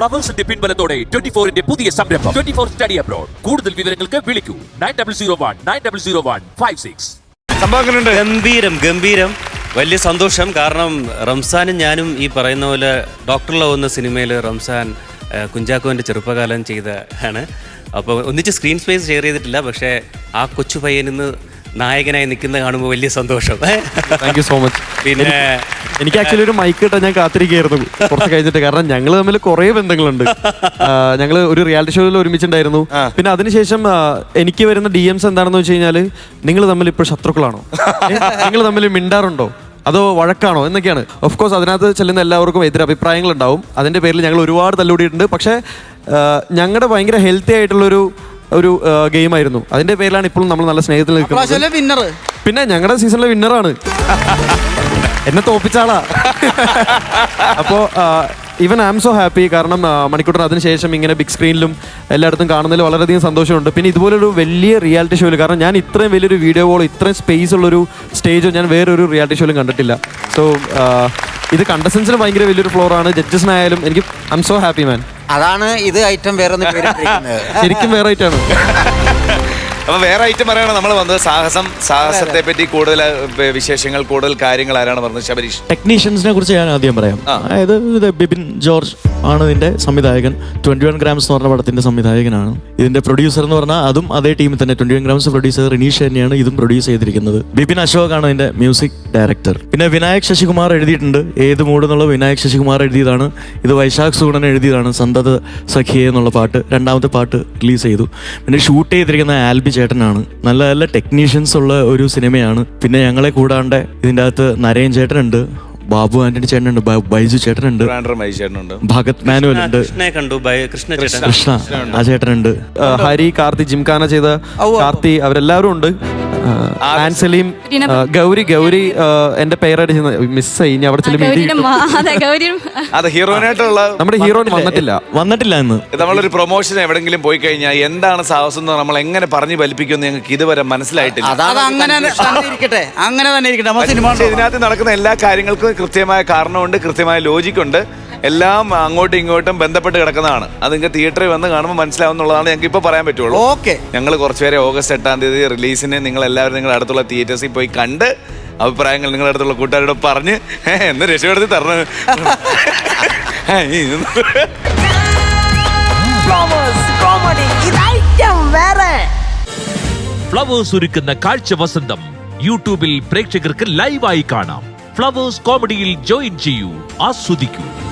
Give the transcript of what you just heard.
ഫ്ലവേഴ്സിന്റെ പിൻബലത്തോടെ twenty ഫോറിന്റെ പുതിയ സംരംഭം. ട്വന്റി ഫോർ സ്റ്റഡി അബ്രോഡ് കൂടുതൽ വിവരങ്ങൾക്ക് വിളിക്കൂ. Nine double zero one nine double zero one five six സംഭവങ്ങളുണ്ട് ഗംഭീരം ഗംഭീരം. വലിയ സന്തോഷം. കാരണം റംസാനും ഞാനും ഈ പറയുന്ന പോലെ ഡോക്ടർ ലവ് എന്ന സിനിമയിൽ റംസാൻ കുഞ്ചാക്കോന്റെ ചെറുപ്പകാലം ചെയ്ത ആണ് അപ്പോൾ ഒന്നിച്ച് സ്ക്രീൻ സ്പേസ് ഷെയർ ചെയ്തിട്ടില്ല. പക്ഷേ ആ കൊച്ചു പയ്യനിന്ന് നായകനായി നിൽക്കുന്ന കാണുമ്പോൾ വലിയ സന്തോഷം. താങ്ക് യു സോ മച്ച് പിന്നെ എനിക്ക് ആക്ച്വലി ഒരു മൈക്ക് കിട്ടാൻ ഞാൻ കാത്തിരിക്കുകയായിരുന്നു. കുറച്ച് കഴിഞ്ഞിട്ട്. കാരണം ഞങ്ങൾ തമ്മിൽ കുറേ ബന്ധങ്ങളുണ്ട്. ഞങ്ങൾ ഒരു റിയാലിറ്റി ഷോയിൽ ഒരുമിച്ചുണ്ടായിരുന്നു. പിന്നെ അതിനുശേഷം എനിക്ക് വരുന്ന ഡി എംസ് എന്താണെന്ന് വെച്ച് കഴിഞ്ഞാൽ നിങ്ങൾ തമ്മിൽ ഇപ്പോൾ ശത്രുക്കളാണോ? നിങ്ങൾ തമ്മിൽ മിണ്ടാറുണ്ടോ? അതോ വഴക്കാണോ? എന്നൊക്കെയാണ്. ഓഫ് കോഴ്സ് അതിനകത്ത് ചെല്ലുന്ന എല്ലാവർക്കും എതിരെ അഭിപ്രായങ്ങളുണ്ടാവും. അതിന്റെ അതിന്റെ പേരിൽ ഞങ്ങൾ ഒരുപാട് തല്ലുകൂടിയിട്ടുണ്ട്. പക്ഷേ ഞങ്ങളുടെ ഭയങ്കര ഹെൽത്തി ആയിട്ടുള്ളൊരു ഒരു ഗെയിം ആയിരുന്നു അതിന്റെ പേരിലാണ് ഇപ്പോഴും നമ്മൾ നല്ല സ്നേഹത്തിൽ നിൽക്കുന്നത്. വിന്നർ പിന്നെ ഞങ്ങളുടെ സീസണിലെ വിന്നറാണ് എന്നെ തോപ്പിച്ചാളാ അപ്പോ ഇവൻ ഐ എം സോ ഹാപ്പി കാരണം മണിക്കൂട്ടർ മണിക്കൂട്ടൻ അതിനുശേഷം ഇങ്ങനെ ബിഗ് സ്ക്രീനിലും എല്ലായിടത്തും കാണുന്നതിൽ വളരെയധികം സന്തോഷമുണ്ട്. പിന്നെ ഇതുപോലൊരു വലിയ റിയാലിറ്റി ഷോയിൽ കാരണം ഞാൻ ഇത്രയും വലിയൊരു വീഡിയോ കോൾ ഇത്രയും സ്പേസ് ഉള്ളൊരു സ്റ്റേജോ ഞാൻ വേറൊരു റിയാലിറ്റി ഷോയിലും കണ്ടിട്ടില്ല. സോ ഇത് കണ്ടസ്റ്റൻസിന് ഭയങ്കര വലിയൊരു ഫ്ലോറാണ് ജഡ്ജസിനായാലും എനിക്ക് I'm so happy man അതാണ് ഇത് ഐറ്റം വേറെ ഒന്ന്. ശരിക്കും വേറെ ആയിട്ടാണ് അപ്പൊ വേറെ ഐറ്റം പറയണം നമ്മൾ വന്നത്? സാഹസം സാഹസത്തെ പറ്റി കൂടുതൽ വിശേഷങ്ങൾ കൂടുതൽ കാര്യങ്ങൾ ആരാണ് പറഞ്ഞത്? ശബരീഷ്. ടെക്നീഷ്യൻസിനെ കുറിച്ച് ഞാൻ ആദ്യം പറയാം. അതായത് ബിബിൻ ബിപിൻ ജോർജ് ആണ് ഇതിന്റെ സംവിധായകൻ. ട്വന്റി വൺ ഗ്രാംസ് എന്ന് പറഞ്ഞ പടത്തിന്റെ സംവിധായകനാണ്. ഇതിന്റെ പ്രൊഡ്യൂസർ എന്ന് പറഞ്ഞാൽ അതും അതേ ടീമിൽ തന്നെ. Twenty one grams producer Rineesh തന്നെയാണ് ഇതും പ്രൊഡ്യൂസ് ചെയ്തിരിക്കുന്നത്. ബിബിൻ അശോക് ആണ് ഇതിന്റെ മ്യൂസിക് ഡയറക്ടർ പിന്നെ വിനായക് ശശികുമാർ എഴുതിയിട്ടുണ്ട്. ഏത് മൂഡ് എന്നുള്ള വിനായക് ശശികുമാർ എഴുതിയതാണ്. ഇത് വൈശാഖ് സൂണൻ എഴുതിയതാണ്. സന്തത സഖിയെ എന്നുള്ള പാട്ട് രണ്ടാമത്തെ പാട്ട് റിലീസ് ചെയ്തു. പിന്നെ ഷൂട്ട് ചെയ്തിരിക്കുന്ന ആൽബി ചേട്ടനാണ് നല്ല നല്ല ടെക്നീഷ്യൻസ് ഉള്ള ഒരു സിനിമയാണ്. പിന്നെ ഞങ്ങളെ കൂടാണ്ട് ഇതിന്റെ അകത്ത് നരയൻ ചേട്ടനുണ്ട് ബാബു ആന്റണി ചേട്ടനുണ്ട് ബൈജു ചേട്ടനുണ്ട് ഭഗത് മാനുവൽ ഉണ്ട് കൃഷ്ണ ആ ചേട്ടനുണ്ട്. ഹരി കാർത്തി ജിംഖാന ചെയ്ത കാർത്തി അവരെല്ലാവരും ഉണ്ട്. ആ, ആൻ സലീം ഗൗരി ഗൗരി എന്റെ പേരായിട്ട് മിസ്സായി ഇനി അവിടെ അതെ ഹീറോയിനായിട്ടുള്ള നമ്മുടെ ഹീറോയിൻ വന്നിട്ടില്ല. വന്നിട്ടില്ല എന്ന് നമ്മളൊരു പ്രൊമോഷൻ എവിടെങ്കിലും പോയി കഴിഞ്ഞാൽ എന്താണ് സാഹസം എന്ന് നമ്മൾ എങ്ങനെ പറഞ്ഞു ഫലിപ്പിക്കുമെന്ന് ഞങ്ങൾക്ക് ഇതുവരെ മനസ്സിലായിട്ടില്ല. അത് അങ്ങനെ തന്നെ ഇരിക്കട്ടെ. അങ്ങനെ തന്നെ ഇരിക്കട്ടെ. ഇതിനകത്ത് നടക്കുന്ന എല്ലാ കാര്യങ്ങൾക്കും കൃത്യമായ കാരണമുണ്ട് കൃത്യമായ ലോജിക് ഉണ്ട്. എല്ലാം അങ്ങോട്ടും ഇങ്ങോട്ടും ബന്ധപ്പെട്ട് കിടക്കുന്നതാണ്. അത് നിങ്ങൾക്ക് തിയേറ്ററിൽ വന്ന് കാണുമ്പോൾ മനസ്സിലാവുന്നുള്ളതാണ് ഞങ്ങൾക്ക് ഇപ്പോൾ പറയാൻ പറ്റുള്ളൂ. ഓക്കെ. ഞങ്ങൾ കുറച്ചുപേരെ ഓഗസ്റ്റ് എട്ടാം തീയതി റിലീസിന് നിങ്ങൾ എല്ലാവരും നിങ്ങളുടെ അടുത്തുള്ള തിയേറ്റേഴ്സിൽ പോയി കണ്ട് അഭിപ്രായങ്ങൾ നിങ്ങളുടെ അടുത്തുള്ള കൂട്ടുകാരോട് പറഞ്ഞ് "ഹേ, എന്ന് രക്ഷപ്പെടുത്തി തരണം. ഫ്ലവേഴ്സ് ഒരുക്കുന്ന കാഴ്ച വസന്തം യൂട്യൂബിൽ പ്രേക്ഷകർക്ക് ലൈവായി കാണാം. ഫ്ലവേഴ്സ് കോമഡിയിൽ ജോയിൻ ചെയ്യൂ ആസ്വദിക്കൂ.